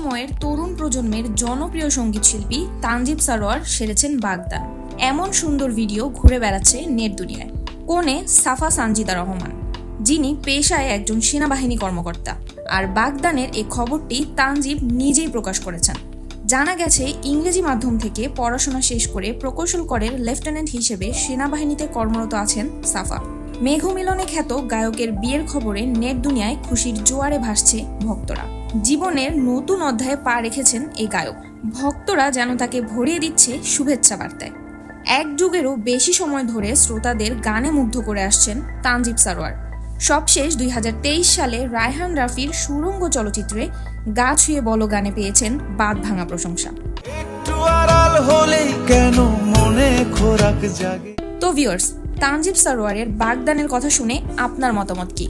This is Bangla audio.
সময়ের তরুণ প্রজন্মের জনপ্রিয় সংগীত শিল্পী তানজিব সারোয়ার সেরেছেন বাগদান। এমন সুন্দর ভিডিও ঘুরে বেড়াচ্ছে নেট দুনিয়ায়। কোনে সাফা সানজিদা রহমান, যিনি পেশায় একজন সেনাবাহিনী কর্মকর্তা। আর বাগদানের এই খবরটি তানজিব নিজেই প্রকাশ করেছেন। জানা গেছে, ইংরেজি মাধ্যম থেকে পড়াশোনা শেষ করে প্রকৌশল করের লেফটেন্যান্ট হিসেবে সেনাবাহিনীতে কর্মরত আছেন সাফা। মেঘমিলনে খ্যাত গায়কের বিয়ের খবরে নেট দুনিয়ায় খুশির জোয়ারে ভাসছে ভক্তরা। জীবনের নতুন অধ্যায়ে পা রেখেছেন এই গায়ক। ভক্তরা যেন তাকে ভরিয়ে দিচ্ছে শুভেচ্ছা বার্তায়। এক যুগেরও বেশি সময় ধরে শ্রোতাদের গানে মুগ্ধ করে আসছেন তানজিব সারোয়ার। সবশেষ দুই হাজার তেইশ সালে রায়হান রাফির সুরঙ্গ চলচ্চিত্রে গা ছুঁয়ে বলো গানে পেয়েছেন বাদ ভাঙা প্রশংসা। কেন মনে খোরাক জাগে? তো ভিউয়ার্স তানজিব সারোয়ারের বাগদানের কথা শুনে আপনার মতামত কি?